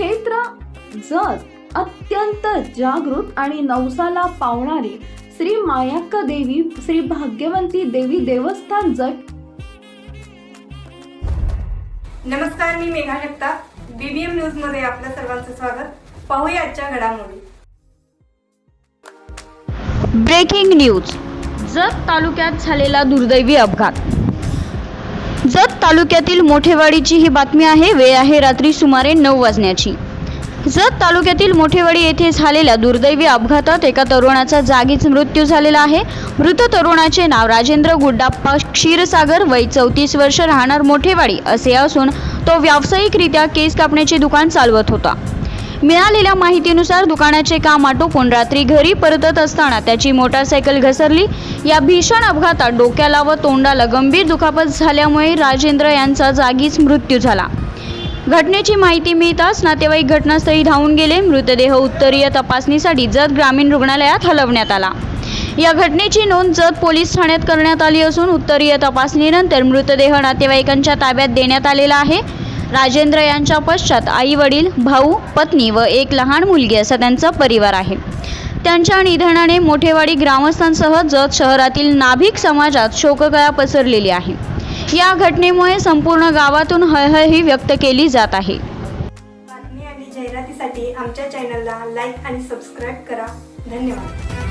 क्षेत्र जत अत्यंत जागृत आणि नवसाला पावणारी श्री मायाक्का देवी श्री भाग्यवंती देवी देवस्थान जट नमस्कार मी मेघा जगताप. बीबीएम न्यूजमध्ये आपल्या सर्वांचं स्वागत. पाहूया आजच्या घडामोडी. Breaking news. जत तालुक्यात झालेला दुर्दैवी अपघात. जत तालुक्यातील मोठेवाडीची ही बातमी आहे. वेळ आहे रात्री सुमारे नऊ वाजण्याची. जत तालुक्यातील मोठेवाडी येथे झालेल्या दुर्दैवी अपघातात एका तरुणाचा जागीच मृत्यू झालेला आहे. मृत तरुणाचे नाव राजेंद्र गुड्डाप्पा क्षीरसागर वय चौतीस वर्ष राहणार मोठेवाडी असे असून तो व्यावसायिकरित्या केस कापण्याचे दुकान चालवत होता. मिळालेल्या माहितीनुसार दुकानाचे काम आटोपून रात्री घरी परतत असताना त्याची मोटारसायकल घसरली. या भीषण अपघातात डोक्याला व तोंडाला गंभीर दुखापत झाल्यामुळे राजेंद्र यांचा जागीच मृत्यू झाला. घटनेची माहिती मिळताच नातेवाईक घटनास्थळी धावून गेले. मृतदेह उत्तरीय तपासणीसाठी जत ग्रामीण रुग्णालयात हलवण्यात आला. या घटनेची नोंद जत पोलीस ठाण्यात करण्यात आली असून उत्तरीय तपासणीनंतर मृतदेह नातेवाईकांच्या ताब्यात देण्यात आलेला आहे. राजेंद्र यांच्या पश्चात आई वडील भाऊ पत्नी व एक लहान मुलगी असा त्यांचा परिवार आहे. त्यांच्या निधनाने मोठेवाडी ग्रामस्थांसह जत शहरातील नाभिक समाजात शोककळा पसरलेली आहे. या घटनेमुळे संपूर्ण गावातून हळहळ ही व्यक्त केली जात आहे. बातमी आणि जाहिरातीसाठी आमच्या चॅनलला लाईक आणि सबस्क्राईब करा. धन्यवाद.